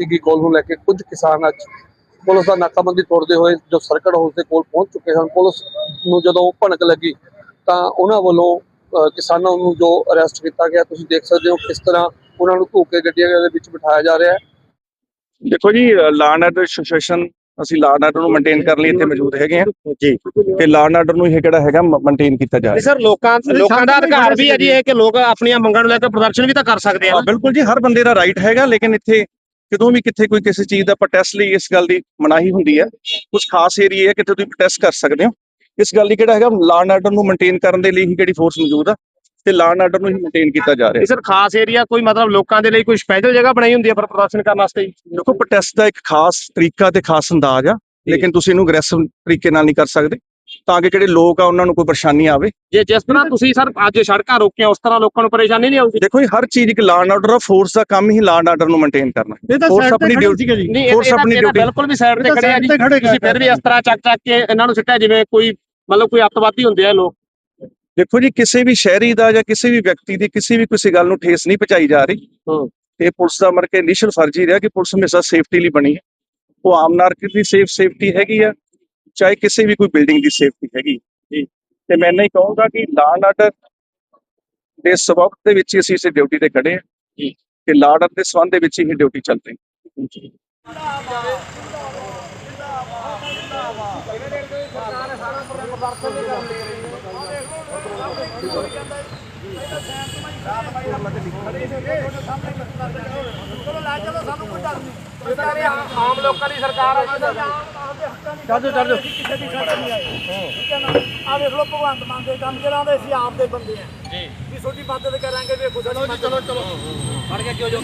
ਡਿੱਗੀ ਕੋਲ ਨੂੰ ਲੈ ਕੇ ਕੁਝ ਕਿਸਾਨ ਅੱਜ ਪੁਲਿਸ ਦਾ ਨਾਕਾਬੰਦੀ ਤੋੜਦੇ ਹੋਏ ਜੋ ਸਰਕਟ ਹਾਊਸ ਦੇ ਕੋਲ ਪਹੁੰਚ ਚੁੱਕੇ ਹਨ ਪੁਲਿਸ ਨੂੰ ਜਦੋਂ ਭਣਕ ਲੱਗੀ ਤਾਂ ਉਹਨਾਂ ਵੱਲੋਂ ਕਿਸਾਨਾਂ ਨੂੰ ਜੋ ਅਰੈਸਟ ਕੀਤਾ ਗਿਆ ਤੁਸੀਂ ਦੇਖ ਸਕਦੇ ਹੋ ਕਿਸ ਤਰ੍ਹਾਂ ਉਹਨਾਂ ਨੂੰ ਧੋਕੇ ਗੱਡੀਆਂ ਦੇ ਵਿੱਚ ਬਿਠਾਇਆ ਜਾ ਰਿਹਾ ਹੈ। ਦੇਖੋ ਜੀ ਲਾਅ ਐਂਡ ਆਰਡਰ ਸਿਚੁਏਸ਼ਨ ਅਸੀਂ ਲਾਅ ਐਂਡ ਆਰਡਰ ਨੂੰ ਮੇਨਟੇਨ ਕਰਨ ਲਈ ਇੱਥੇ ਮੌਜੂਦ ਹੈਗੇ ਹਾਂ। ਜੀ। ਤੇ ਲਾਅ ਐਂਡ ਆਰਡਰ ਨੂੰ ਇਹ ਕਿਹੜਾ ਹੈਗਾ ਮੇਨਟੇਨ ਕੀਤਾ ਜਾ ਰਿਹਾ। ਸਰ ਲੋਕਾਂ ਲੋਕਾਂ ਦਾ ਅਧਿਕਾਰ ਵੀ ਹੈ ਜੀ ਇਹ ਕਿ ਲੋਕ ਆਪਣੀਆਂ ਮੰਗਾਂ ਨੂੰ ਲੈ ਕੇ ਪ੍ਰਦਰਸ਼ਨ ਵੀ ਤਾਂ ਕਰ ਸਕਦੇ ਆ ਬਿਲਕੁਲ ਜੀ ਹਰ ਬੰਦੇ ਦਾ ਰਾਈਟ ਹੈਗਾ ਲੇਕਿਨ ਇੱਥੇ ਕਦੋਂ ਵੀ ਕਿੱਥੇ ਕੋਈ ਕਿਸੇ ਚੀਜ਼ ਦਾ ਪ੍ਰੋਟੈਸਟ ਲਈ ਇਸ ਗੱਲ ਦੀ ਮਨਾਹੀ ਹੁੰਦੀ ਹੈ ਕੁਝ ਖਾਸ ਏਰੀਆ ਹੈ ਕਿਤੇ ਤੁਸੀਂ ਪ੍ਰੋਟੈਸਟ ਕਰ ਸਕਦੇ ਹੋ। ਇਸ ਗੱਲ ਦੀ ਕਿਹੜਾ ਹੈਗਾ ਲਾਅ ਆਰਡਰ ਨੂੰ ਮੇਨਟੇਨ ਕਰਨ ਦੇ ਲਈ ਹੀ ਕਿਹੜੀ ਫੋਰਸ ਮੌਜੂਦ ਆ ਤੇ ਲਾਅ ਆਰਡਰ ਨੂੰ ਹੀ ਮੇਨਟੇਨ ਕੀਤਾ ਜਾ ਰਿਹਾ ਇਹ ਸਰ ਖਾਸ ਏਰੀਆ ਕੋਈ ਮਤਲਬ ਲੋਕਾਂ ਦੇ ਲਈ ਕੋਈ ਸਪੈਸ਼ਲ ਜਗ੍ਹਾ ਬਣਾਈ ਹੁੰਦੀ ਹੈ ਫਿਰ ਪ੍ਰਦਰਸ਼ਨ ਕਰਨ ਵਾਸਤੇ ਦੇਖੋ ਪ੍ਰੋਟੈਸਟ ਦਾ ਇੱਕ ਖਾਸ ਤਰੀਕਾ ਤੇ ਖਾਸ ਅੰਦਾਜ਼ ਆ ਲੇਕਿਨ ਤੁਸੀਂ ਇਹਨੂੰ ਅਗਰੈਸਿਵ ਤਰੀਕੇ ਨਾਲ ਨਹੀਂ ਕਰ ਸਕਦੇ। ਤਾਂ ਕਿ ਜਿਹੜੇ ਲੋਕ ਆ ਉਹਨਾਂ ਨੂੰ ਕੋਈ ਪਰੇਸ਼ਾਨੀ ਆਵੇ। ਜੇ ਜਿਸ ਤਰ੍ਹਾਂ ਤੁਸੀਂ ਸਰ ਅੱਜ ਸੜਕਾਂ ਰੋਕੀਆਂ ਉਸ ਤਰ੍ਹਾਂ ਲੋਕਾਂ ਨੂੰ ਪਰੇਸ਼ਾਨੀ ਨਹੀਂ ਆਊਗੀ? ਦੇਖੋ ਜੀ ਹਰ ਚੀਜ਼ ਇੱਕ ਲਾਅ ਐਂਡ ਆਰਡਰ ਆ ਫੋਰਸ ਦਾ ਕੰਮ ਹੀ ਲਾਅ ਐਂਡ ਆਰਡਰ ਨੂੰ ਮੇਨਟੇਨ ਕਰਨਾ। ਇਹ ਤਾਂ ਸਾਈਡ ਆਪਣੀ ਤੇ ਜੀ। ਨਹੀਂ ਇਹ ਆਪਣੀ duty- ਬਿਲਕੁਲ ਵੀ ਸਾਈਡ ਇਹ ਤੇ ਤਾਂ ਖੜੇ ਆ ਜੀ। ਤੇ ਖੜੇ ਤੁਸੀਂ ਫਿਰ ਵੀ ਇਸ ਤਰ੍ਹਾਂ ਚੱਕ ਚੱਕ ਕੇ ਇਹਨਾਂ ਨੂੰ ਸਿੱਟਿਆ ਜਿਵੇਂ ਕੋਈ ਮਤਲਬ ਕੋਈ ਅੱਤਵਾਦੀ ਹੁੰਦੇ ਆ ਲੋਕ। ਦੇਖੋ ਜੀ ਕਿਸੇ ਵੀ ਸ਼ਹਿਰੀ ਦਾ ਜਾਂ ਕਿਸੇ ਵੀ ਵਿਅਕਤੀ ਦੀ ਕਿਸੇ ਵੀ ਕਿਸੇ ਗੱਲ ਨੂੰ ਠੇਸ ਨਹੀਂ ਪਹੁੰਚਾਈ ਜਾ ਰਹੀ। ਹੂੰ। ਇਹ ਪੁਲਿਸ ਦਾ ਮਰ ਕੇ ਇਨੀਸ਼ੀਅਲ ਫਰਜ਼ ਹੀ ਰਿਹਾ ਕਿ ਪੁਲਿਸ ਹਮੇਸ਼ਾ ਸੇਫਟੀ ਲਈ ਬਣੀ ਹੈ। ਉਹ ਆਮ ਨਾਗਰਿਕ ਦੀ ਸੇਫ ਸੇਫਟੀ ਹੈਗੀ ਆ। ਚਾਹੇ ਕਿਸੇ ਵੀ ਕੋਈ ਬਿਲਡਿੰਗ ਦੀ ਸੇਫਟੀ ਹੈਗੀ। ਜੀ। ਤੇ ਮੈਂ ਨਹੀਂ ਕਹੂੰਗਾ ਕਿ ਲਾਅ ਆਰਡਰ ਦੇ ਸਬਕ ਦੇ ਵਿੱਚ ਅਸੀਂ ਇਸੇ ਡਿਊਟੀ ਤੇ ਖੜੇ ਹਾਂ। ਜੀ। ਕਿ ਲਾਅ ਆਰਡਰ ਦੇ ਸੰਬੰਧ ਦੇ ਵਿੱਚ ਹੀ ਡਿਊਟੀ ਚੱਲ ਰਹੀ ਹੈ ਆਮ ਲੋਕਾਂ ਦੀ ਸਰਕਾਰ ਆ ਚੱਲ ਚੱਲ ਕਿਸੇ ਦੀ ਸ਼ਰਤ ਨਹੀਂ ਆਈ ਠੀਕ ਹੈ ਨਾ? ਆ ਵੇਖ ਲਓ ਭਗਵੰਤ ਮਾਨ ਦੇ ਕੰਮ ਜਿਹੜਾ ਦੇ ਅਸੀਂ ਆਪ ਦੇ ਬੰਦੇ ਆ। ਜੀ। ਵੀ ਤੁਹਾਡੀ ਮਦਦ ਕਰਾਂਗੇ ਵੇਖੋ ਚਲੋ ਚਲੋ ਚਲੋ। ਫੜ ਕੇ ਕਿਉਂ ਜੋ।